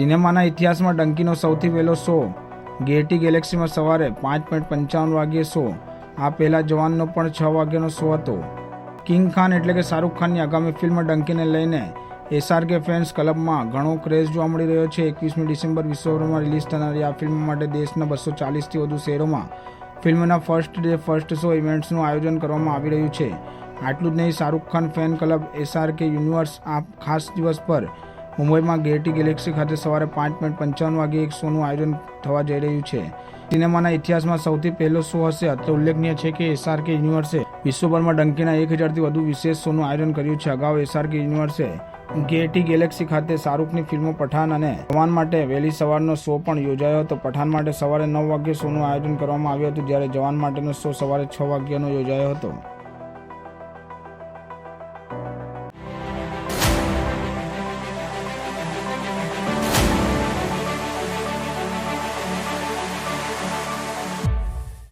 સિનેમાના ઇતિહાસમાં ડંકીનો સૌથી વહેલો શો, ગેટી ગેલેક્સીમાં સવારે પાંચ પોઈન્ટ પંચાવન વાગ્યે શો, આ પહેલાં જવાનનો પણ છ વાગ્યાનો શો હતો. કિંગ ખાન એટલે કે શાહરૂખ ખાનની આગામી ફિલ્મ ડંકીને લઈને એસઆરકે ફેન્સ ક્લબમાં ઘણો ક્રેઝ જોવા મળી રહ્યો છે. એકવીસમી ડિસેમ્બર વિશ્વભરમાં રિલીઝ થનારી આ ફિલ્મ માટે દેશના બસો ચાલીસથી વધુ શહેરોમાં ફિલ્મના ફર્સ્ટ ડે, ફર્સ્ટ શો ઇવેન્ટ્સનું આયોજન કરવામાં આવી રહ્યું છે. આટલું જ નહીં, Shahrukh Khan fan club SRK universe આ ખાસ દિવસ પર મુંબઈમાં ગેટી ગેલેક્સી ખાતે સવારે પાંચ પોઈન્ટ પંચાવન વાગે એક શોનું આયોજન થવા જઈ રહ્યું છે. સિનેમાના ઇતિહાસમાં સૌથી પહેલો શો હશે. અત્રે ઉલ્લેખનીય છે કે એસઆરકે યુનિવર્સે વિશ્વભરમાં ડંકીના એક હજારથી વધુ વિશેષ શોનું આયોજન કર્યું છે. અગાઉ એસઆરકે યુનિવર્સે ગેટી ગેલેક્સી ખાતે શાહરૂખની ફિલ્મો પઠાન અને જવાન માટે વહેલી સવારનો શો પણ યોજાયો હતો. પઠાન માટે સવારે નવ વાગ્યે શોનું આયોજન કરવામાં આવ્યું હતું, જ્યારે જવાન માટેનો શો સવારે છ વાગ્યાનો યોજાયો હતો.